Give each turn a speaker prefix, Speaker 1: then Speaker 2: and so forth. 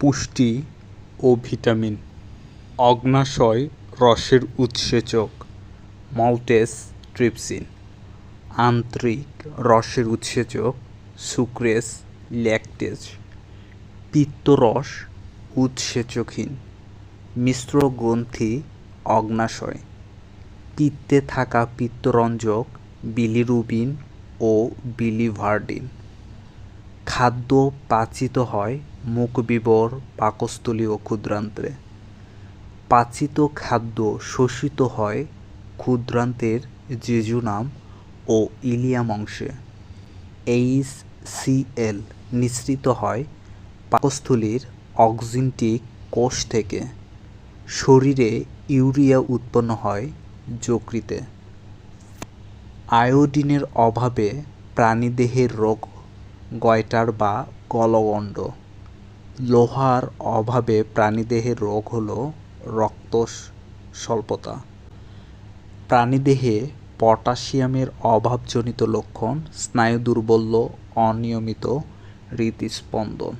Speaker 1: পুষ্টি ও ভিটামিন। অগ্ন্যাশয় রসের উৎসেচক, মল্টেস ট্রিপসিন। আন্ত্রিক রসের উৎসেচক, সুক্রেস ল্যাকটেজ। পিত্তরস উৎসেচকহীন, মিশ্র গ্রন্থি অগ্নাশয়। পিত্তে থাকা পিত্তরঞ্জক, বিলিরুবিন ও বিলিভার্ডিন। খাদ্য পাচিত হয় মুখবিবর পাকস্থলী ও ক্ষুদ্রান্ত্রে পাচিত খাদ্য শোষিত হয় ক্ষুদ্রান্তের জেজুনাম ও ইলিয়াম অংশে। এইচ সিএল নিঃসৃত হয় পাকস্থলীর অক্সিনটিক কোষ থেকে। শরীরে ইউরিয়া উৎপন্ন হয় যকৃতে। আয়োডিনের অভাবে প্রাণীদেহের রোগ গয়টার বা গলগণ্ড লোহার অভাবে প্রাণীদেহের রোগ হল রক্ত স্বল্পতা প্রাণীদেহে পটাশিয়ামের অভাবজনিত লক্ষণ স্নায়ু দুর্বল্য অনিয়মিত হৃদস্পন্দন।